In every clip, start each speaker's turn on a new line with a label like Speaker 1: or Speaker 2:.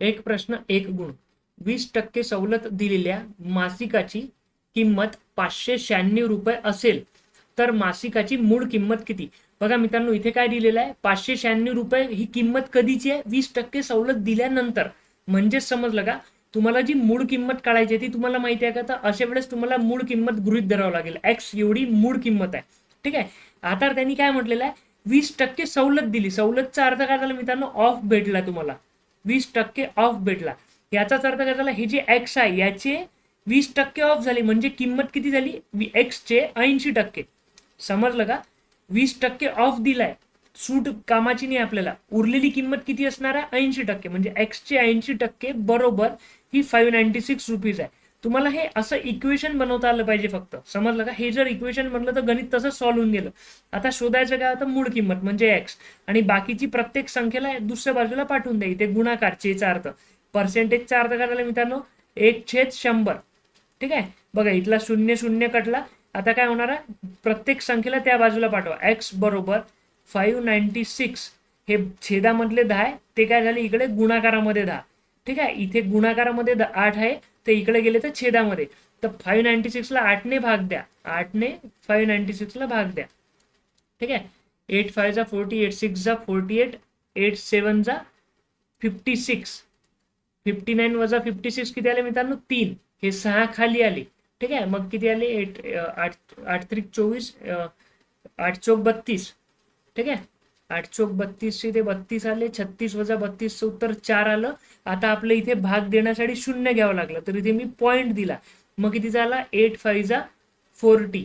Speaker 1: एक प्रश्न एक गुण. वीस टक्के सवलत दिलेल्या मासिकाची किंमत पाचशे शहाण्णव रुपये असेल तर मासिकाची मूळ किंमत किती? बघा मित्रांनो इथे काय दिलेलं आहे? पाचशे शहाण्णव रुपये ही किंमत कधीची आहे? वीस टक्के सवलत दिल्यानंतर. म्हणजेच समजलं का? तुम्हाला जी मूळ किंमत काढायची आहे ती तुम्हाला माहिती आहे का? तर अशा वेळेस तुम्हाला मूळ किंमत गृहित धरावं लागेल. एक्स एवढी मूळ किंमत आहे. ठीक आहे? आता त्यांनी काय म्हटलेलं आहे? वीस टक्के सवलत दिली. सवलतचा अर्थ काय झाला मित्रांनो? ऑफ भेटला तुम्हाला. वीस टक्के ऑफ भेटला याचाच अर्थ काय झाला? हे जे एक्स आहे याचे वीस टक्के ऑफ झाले. म्हणजे किंमत किती झाली? एक्सचे ऐंशी टक्के. समजलं का? वीस टक्के ऑफ दिलाय. सूट कामाची नाही आपल्याला. उरलेली किंमत किती असणार आहे? ऐंशी टक्के. म्हणजे एक्सचे ऐंशी टक्के बरोबर ही फाईव्ह नाईन्टी सिक्स रुपीज आहे. तुम्हाला हे असं इक्वेशन बनवता आलं पाहिजे फक्त. समजलं का? हे जर इक्वेशन बनलं तर गणित तसं सॉल्व्ह होऊन गेलं. आता शोधायचं काय होतं? मूळ किंमत म्हणजे एक्स आणि बाकीची प्रत्येक संख्येला दुसऱ्या बाजूला पाठवून द्या. इथे गुणाकार चेचा अर्थ. पर्सेंटेजचा अर्थ काय झाला मित्रांनो? एक छेद शंभर. ठीक आहे? बघा इथला शून्य शून्य कटला. आता काय होणार आहे? प्रत्येक संख्येला त्या बाजूला पाठवा. एक्स बरोबर फाईव्ह नाईन्टी सिक्स हे छेदामधले दहा आहे. ते काय झाले? इकडे गुणाकारामध्ये दहा. ठीक आहे? इथे गुणाकारामध्ये आठ आहे. ते इकडे गेले तर छेदामध्ये. तर फाईव्ह नाईन्टी सिक्सला आठने भाग द्या. आठने फाईव्ह नाईन्टी सिक्सला भाग द्या. ठीक आहे? एट फायचा फोर्टी एट सिक्सचा फोर्टी एट एट सेवनचा फिफ्टी सिक्स फिफ्टी नाईन वजा फिफ्टी सिक्स किती आले मित्रांनो? तीन. हे सहा खाली आले. ठीक आहे? मग किती आले? एट आठ आठ त्रिक चोवीस आठ चौक बत्तीस. ठीक आहे? आठ चौक बत्तीसचे ते बत्तीस आले छत्तीस वजा बत्तीसचं उत्तर चार आलं. आता आपलं इथे भाग देण्यासाठी शून्य घ्यावं लागलं. तर इथे मी पॉईंट दिला. मग किती झाला? एट फाईव्ह जा फोर्टी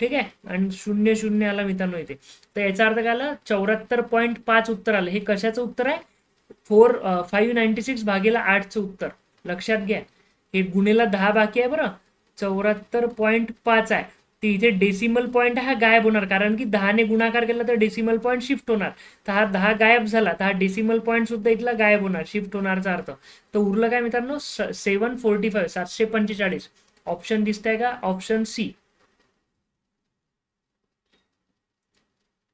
Speaker 1: ठीक आहे? आणि शून्य शून्य आला मित्रांनो इथे. तर याचा अर्थ काय आला? चौऱ्याहत्तर पॉईंट पाच उत्तर आलं. हे कशाचं उत्तर आहे? फोर फाईव्ह नाईन्टी सिक्स भागेला आठचं उत्तर. लक्षात घ्या. हे गुन्हेला दहा बाकी आहे बरं. चौऱ्याहत्तर पॉईंट पाच आहे. ते इथे डेसिमल पॉईंट हा गायब होणार कारण की दहाने गुणाकार केला तर डेसिमल पॉईंट शिफ्ट होणार. तर हा दहा गायब झाला तर हा डेसिमल पॉईंट सुद्धा इथला गायब होणार शिफ्ट होणारचा अर्थ. तर उरलं काय मित्रांनो? सेवन फोर्टी फाईव्ह सातशे पंचेचाळीस. ऑप्शन दिसतंय का? Option C